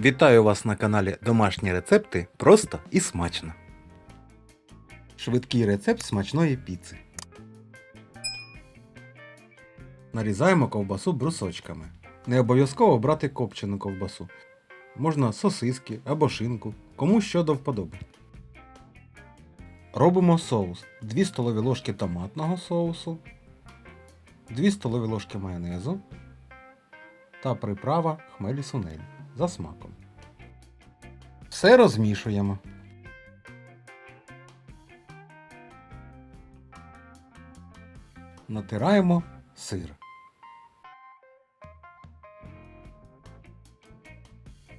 Вітаю вас на каналі Домашні рецепти просто і смачно. Швидкий рецепт смачної піци. Нарізаємо ковбасу брусочками. Не обов'язково брати копчену ковбасу. Можна сосиски або шинку, кому що до вподоби. Робимо соус. 2 столові ложки томатного соусу, 2 столові ложки майонезу та приправа хмелі сунель за смаком. Все розмішуємо. Натираємо сир.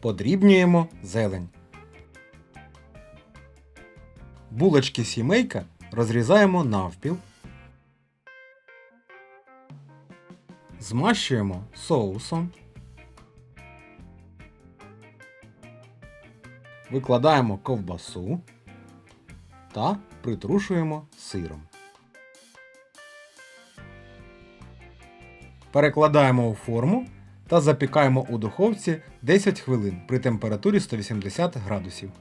Подрібнюємо зелень. Булочки сімейка розрізаємо навпіл. Змащуємо соусом. Викладаємо ковбасу та притрушуємо сиром. Перекладаємо у форму та запікаємо у духовці 10 хвилин при температурі 180 градусів.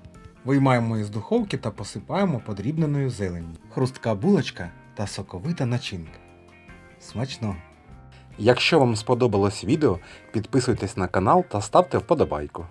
Виймаємо із духовки та посипаємо подрібненою зеленню. Хрустка булочка та соковита начинка. Смачно! Якщо вам сподобалось відео, підписуйтесь на канал та ставте вподобайку.